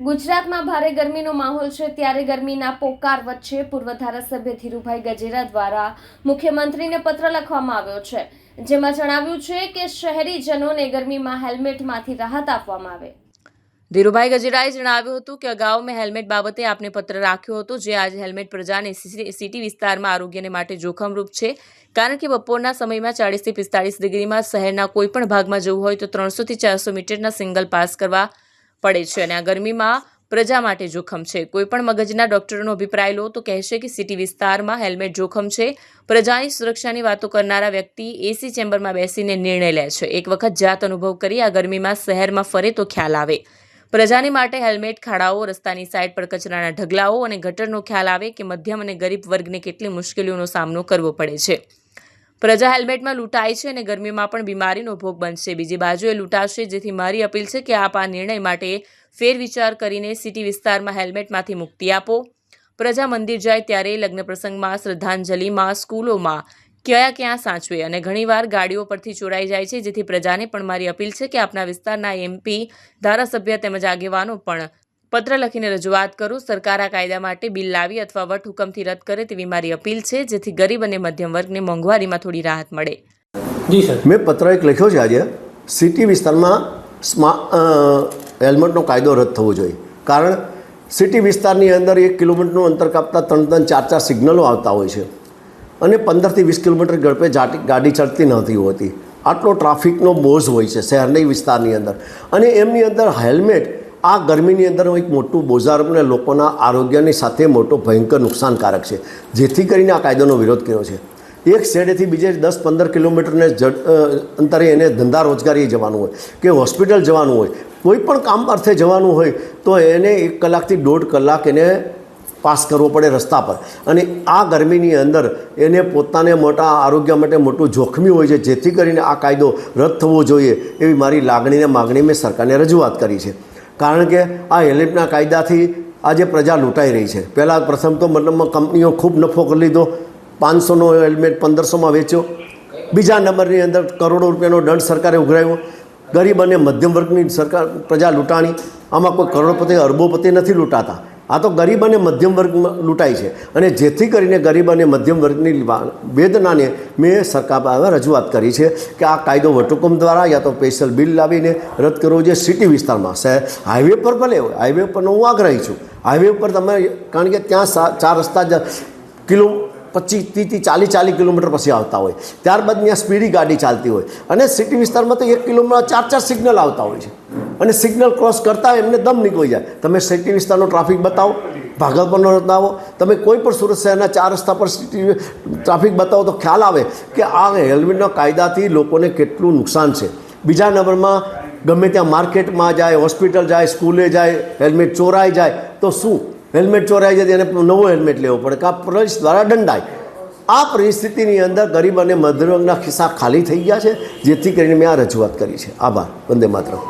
ગુજરાતમાં ભારે ગરમીનો માહોલ છે. ત્યારે ગરમીના પોકાર વચ્ચે પૂર્વ ધારાસભ્ય ધીરુભાઈ ગજેરા દ્વારા મુખ્યમંત્રીને પત્ર લખવામાં આવ્યો છે. જેમાં જણાવ્યું છે કે શહેરીજનોને ગરમીમાં હેલ્મેટમાંથી રાહત આપવામાં આવે. ધીરુભાઈ ગજેરાએ જણાવ્યું હતું કે અગાઉ મેં હેલ્મેટ બાબતે આપને પત્ર રાખ્યો હતો. જે આજે હેલ્મેટ પ્રજાને સિટી વિસ્તારમાં આરોગ્યને માટે જોખમરૂપ છે. કારણ કે બપોરના સમયમાં ચાળીસથી પિસ્તાળીસ ડિગ્રીમાં શહેરના કોઈપણ ભાગમાં જવું હોય તો ત્રણસોથી ચારસો મીટરના સિંગલ પાસ કરવા પડે છે અને આ ગરમીમાં પ્રજા માટે જોખમ છે. કોઈપણ મગજના ડોક્ટરનો અભિપ્રાય લો તો કહેશે કે સિટી વિસ્તારમાં હેલ્મેટ જોખમ છે. પ્રજાની સુરક્ષાની વાતો કરનારા વ્યક્તિ એસી ચેમ્બરમાં બેસીને નિર્ણય લે છે. એક વખત જાત અનુભવ કરી આ ગરમીમાં શહેરમાં ફરે તો ખ્યાલ આવે. પ્રજાની માટે હેલ્મેટ, ખાડાઓ, રસ્તાની સાઈડ પર કચરાના ઢગલાઓ અને ગટરનો ખ્યાલ આવે કે મધ્યમ અને ગરીબ વર્ગને કેટલી મુશ્કેલીઓનો સામનો કરવો પડે છે. પ્રજા હેલ્મેટમાં લૂંટાય છે અને ગરમીમાં પણ બીમારીનો ભોગ બનશે. બીજી બાજુએ લૂંટાશે, જેથી મારી અપીલ છે કે આપ આ નિર્ણય માટે ફેરવિચાર કરીને સિટી વિસ્તારમાં હેલ્મેટમાંથી મુક્તિ આપો. પ્રજા મંદિર જાય ત્યારે લગ્ન પ્રસંગમાં શ્રદ્ધાંજલિમાં, સ્કૂલોમાં કયા ક્યાં સાચવે અને ઘણીવાર ગાડીઓ પરથી ચોરાઈ જાય છે, જેથી પ્રજાને પણ મારી અપીલ છે કે આપના વિસ્તારના એમપી ધારાસભ્ય તેમજ આગેવાનો પણ પત્ર લખીને રજૂઆત કરું સરકાર આ કાયદા માટે બિલ લાવી અથવા વટહુકમથી રદ કરે તેવી મારી અપીલ છે જેથી ગરીબ અને મધ્યમ વર્ગને મોંઘવારીમાં થોડી રાહત મળે. જી સર. મેં પત્ર એક લખ્યો છે આજે. સિટી વિસ્તારમાં સ્મા અ, હેલ્મેટનો કાયદો રદ થવો જોઈએ. કારણ સિટી વિસ્તારની અંદર એક કિલોમીટરનું અંતર કાપતા ત્રણ ત્રણ ચાર ચાર સિગ્નલો આવતા હોય છે. અને પંદરથી વીસ કિલોમીટર ઝડપે જાટી ગાડી ચડતી નથી હોતી. આટલો ટ્રાફિકનો બોઝ હોય છે શહેરની વિસ્તારની અંદર. અને એમની અંદર હેલ્મેટ આ ગરમીની અંદર એક મોટું બોજાર અને લોકોના આરોગ્યની સાથે મોટો ભયંકર નુકસાનકારક છે. જેથી કરીને આ કાયદાનો વિરોધ કર્યો છે. એક શેડેથી બીજે દસ પંદર કિલોમીટરને અંતરે એને ધંધા રોજગારી જવાનું હોય કે હોસ્પિટલ જવાનું હોય, કોઈ પણ કામ અર્થે જવાનું હોય, તો એને એક કલાકથી દોઢ કલાક એને પાસ કરવો પડે રસ્તા પર. અને આ ગરમીની અંદર એને પોતાને મોટા આરોગ્ય માટે મોટું જોખમી હોય છે. જેથી કરીને આ કાયદો રદ થવો જોઈએ એવી મારી લાગણીને માગણી મેં સરકારને રજૂઆત કરી છે. કારણ કે આ હેલ્મેટના કાયદાથી આજે પ્રજા લૂંટાઈ રહી છે. પહેલાં પ્રથમ તો મતલબમાં કંપનીઓ ખૂબ નફો કરી લીધો. પાંચસોનો હેલ્મેટ પંદરસોમાં વેચ્યો. બીજા નંબરની અંદર કરોડો રૂપિયાનો દંડ સરકારે ઉઘરાવ્યો. ગરીબ અને મધ્યમ વર્ગની સરકાર પ્રજા લૂંટાણી. આમાં કોઈ કરોડપતિ, અરબોપતિ નથી લૂંટાતા. આ તો ગરીબ અને મધ્યમ વર્ગમાં લૂંટાય છે. અને જેથી કરીને ગરીબ અને મધ્યમ વર્ગની વેદનાને મેં સરકાર પાસે રજૂઆત કરી છે કે આ કાયદો વટહુકમ દ્વારા યા તો સ્પેશિયલ બિલ લાવીને રદ કરવો જોઈએ સિટી વિસ્તારમાં. હાઈવે પર ભલે હોય હાઈવે પરનો હું આગ્રહી છું. હાઈવે ઉપર તમે, કારણ કે ત્યાં ચાર રસ્તા જ કિલો પચીસ ત્રીસથી ચાલીસ ચાલીસ કિલોમીટર પછી આવતા હોય. ત્યારબાદ ત્યાં સ્પીડી ગાડી ચાલતી હોય. અને સિટી વિસ્તારમાં તો એક કિલોમીટર ચાર ચાર સિગ્નલ આવતા હોય છે. અને સિગ્નલ ક્રોસ કરતા એમને દમ નીકળી જાય. તમે સિટી વિસ્તારનો ટ્રાફિક બતાવો ભાગલપુરનો બતાવો તમે કોઈ પણ સુરત શહેરના ચાર રસ્તા પર સિટી ટ્રાફિક બતાવો તો ખ્યાલ આવે કે આ હેલ્મેટના કાયદાથી લોકોને કેટલું નુકસાન છે. બીજા નંબરમાં ગમે ત્યાં માર્કેટમાં જાય, હોસ્પિટલ જાય, સ્કૂલે જાય, હેલ્મેટ ચોરાઈ જાય, તો શું? હેલ્મેટ ચોરાઈ જાય એને નવો હેલ્મેટ લેવો પડે કાં પોલીસ દ્વારા દંડાય. આ પરિસ્થિતિની અંદર ગરીબ અને મધ્યવર્ગના ખિસ્સા ખાલી થઈ ગયા છે, જેથી કરીને મેં આ રજૂઆત કરી છે. આભાર. વંદે માતરમ.